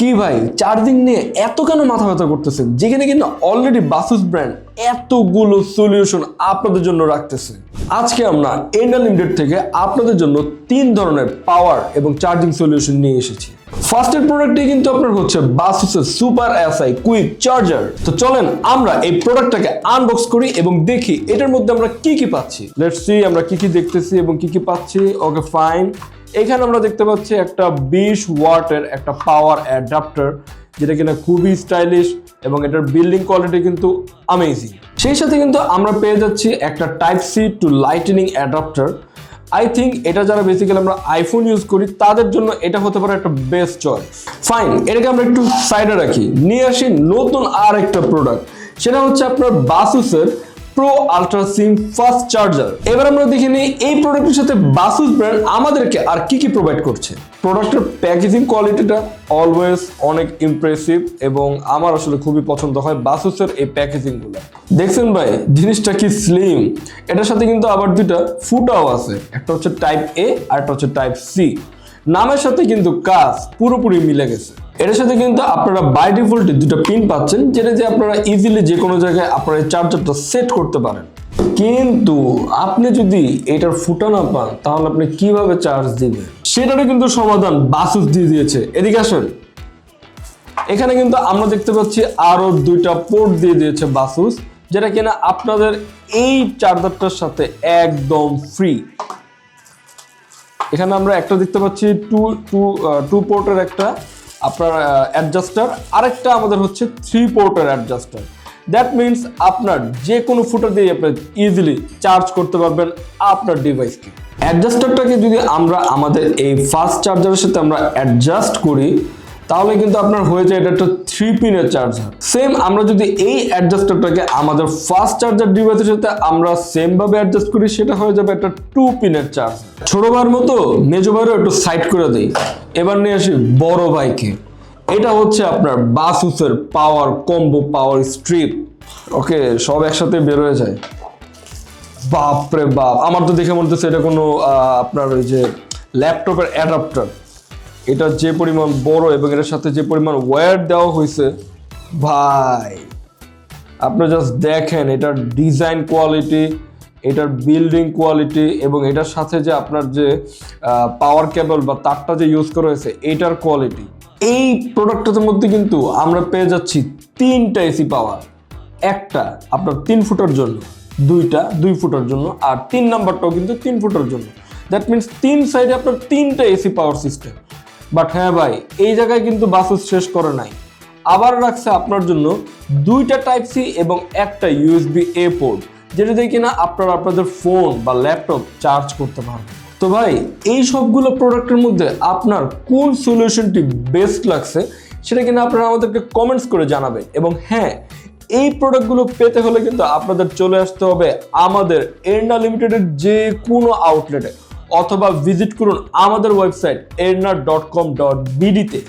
কি ভাই চার্জিং নিয়ে এত কেন মাথা ব্যথা করতেছেন? যেখানে কিন্তু অলরেডি বাসুস ব্র্যান্ড এতগুলো সলিউশন আপনাদের জন্য রাখতেছে। আজকে আমরা এন্ডা লিমিটেড থেকে আপনাদের জন্য তিন ধরনের পাওয়ার এবং চার্জিং সলিউশন নিয়ে এসেছি। ফার্স্টের প্রোডাক্টটি কিন্তু আপনার হচ্ছে বাসুসের সুপার এসআই কুইক চার্জার তো চলেন আমরা এই প্রোডাক্টটাকে আনবক্স করি এবং দেখি এটার মধ্যে আমরা কি কি পাচ্ছি। লেটস সি আমরা কি কি দেখতেছি এবং কি কি পাচ্ছি। ওকে ফাইন এখানে আমরা দেখতে পাচ্ছি একটা বিশ ওয়াটের একটা পাওয়ার অ্যাডাপ্টার, যেটা কিনা খুবই স্টাইলিশ এবং এটার বিল্ডিং কোয়ালিটি কিন্তু আমেজিং সেই সাথে কিন্তু আমরা পেয়ে যাচ্ছি একটা type C to lightning adapter. I think এটা যারা বেসিক্যালি আমরা আইফোন ইউজ করি, তাদের জন্য এটা হতে পারে একটা বেস্ট চয়েস ফাইন এটাকে আমরা একটু সাইডে রাখি। নিয়ে আসি নতুন আর একটা প্রোডাক্ট সেটা হচ্ছে আপনার বাসুসের pro ultra slim fast charger এবার আমরা দেখে নিই এই প্রোডাক্টের সাথে বাসুস ব্র্যান্ড আমাদেরকে আর কি কি প্রোভাইড করছে। প্রোডাক্টের প্যাকেজিং কোয়ালিটিটা অলওয়েজ অনেক ইমপ্রেসিভ এবং আমার আসলে খুবই পছন্দ হয় বাসুসের এই প্যাকেজিংগুলো দেখছেন ভাই, জিনিসটা কি স্লিম এটার সাথে কিন্তু আবার দুইটা ফুটাও আছে। একটা হচ্ছে টাইপ এ আর একটা হচ্ছে টাইপ সি নামের সাথে কিন্তু কাজ পুরোপুরি মিলে গেছে। এটার সাথে কিন্তু আপনারা বাই ডিফল্টে দুটো পিন পাচ্ছেন, যেটা যে আপনারা ইজিলি যে কোনো জায়গায় আপনারা চার্জারটা সেট করতে পারেন। কিন্তু আপনি যদি এটার ফুটা না পান, তাহলে আপনি কীভাবে চার্জ দিবেন? সেটারও কিন্তু সমাধান বাসুস দিয়ে দিয়েছে। এদিকে আসেন। এখানে কিন্তু আমরা দেখতে পাচ্ছি আরও দুইটা পোর্ট দিয়ে দিয়েছে বাসুস যেটা কিনা আপনাদের এই চার্জারটার সাথে একদম ফ্রি এখানে আমরা একটা দেখতে পাচ্ছি টু টু টু পোর্টের একটা। আপনার অ্যাডজাস্টার আরেকটা আমাদের হচ্ছে থ্রি পোর্টের অ্যাডজাস্টার দ্যাট মিনস আপনার যে কোনো ফুটার দিয়ে আপনি ইজিলি চার্জ করতে পারবেন আপনার ডিভাইসকে অ্যাডজাস্টারটাকে যদি আমরা আমাদের এই ফাস্ট চার্জারের সাথে আমরা অ্যাডজাস্ট করি তাহলে কিন্তু আপনার হয়ে যায় এটা একটা থ্রি পিনের চার্জার সেম আমরা যদি এই অ্যাডজাস্টারটাকে আমাদের ফার্স্ট চার্জার ডিভাইসের সাথে আমরা সেম ভাবে অ্যাডজাস্ট করি, সেটা হয়ে যাবে একটা টু পিনের চার্জ ছোট ভাইয়ের মতো, মেজো ভাইয়েরও একটু সাইড করে দিই। এবার নিয়ে আসি বড় ভাইকে। এটা হচ্ছে আপনার বাসুসের পাওয়ার কম্বো পাওয়ার স্ট্রিপ ওকে সব একসাথে বের হয়ে যায়। বাপরে বাপ, আমার তো দেখে মনে হচ্ছে এটা কোনো আপনার ওই যে ল্যাপটপের অ্যাডাপ্টার এটা যে পরিমাণ বড় এবং এটার সাথে যে পরিমাণ ওয়্যার দেওয়া হয়েছে, ভাই, আপনি জাস্ট দেখেন এটার ডিজাইন কোয়ালিটি এটার বিল্ডিং কোয়ালিটি এবং এটার সাথে যে আপনার যে পাওয়ার কেবল বা তারটা যে ইউজ করা হয়েছে, এটার কোয়ালিটি এই প্রোডাক্টটার মধ্যে কিন্তু আমরা পেয়ে যাচ্ছি তিনটা এসি পাওয়ার একটা আপনার তিন ফুটের জন্য, দুইটা দুই ফুটের জন্য, আর তিন নাম্বারটাও কিন্তু তিন ফুটের জন্য। দ্যাট মিনস তিন সাইডে আপনার তিনটা এসি পাওয়ার সিস্টেম বাট হ্যাঁ ভাই, এই জায়গায় কিন্তু বাসুস শেষ করে নাই। আবার রাখছে আপনার জন্য দুইটা টাইপ সি এবং একটা ইউএসবি এ পোর্ট যেটা দিয়ে কিনা আপনারা আপনাদের ফোন বা ল্যাপটপ চার্জ করতে পারবেন। তো ভাই, এই সবগুলো প্রোডাক্টের মধ্যে আপনার কোন সলিউশনটি বেস্ট লাগছে, সেটা কিনা আপনারা আমাদেরকে কমেন্টস করে জানাবেন। এবং হ্যাঁ এই প্রোডাক্টগুলো পেতে হলে কিন্তু আপনাদের চলে আসতে হবে আমাদের এন্ডা লিমিটেডের যে কোনো আউটলেটে অথবা ভিজিট করুন আমাদের website Erna dot com dot বিডিতে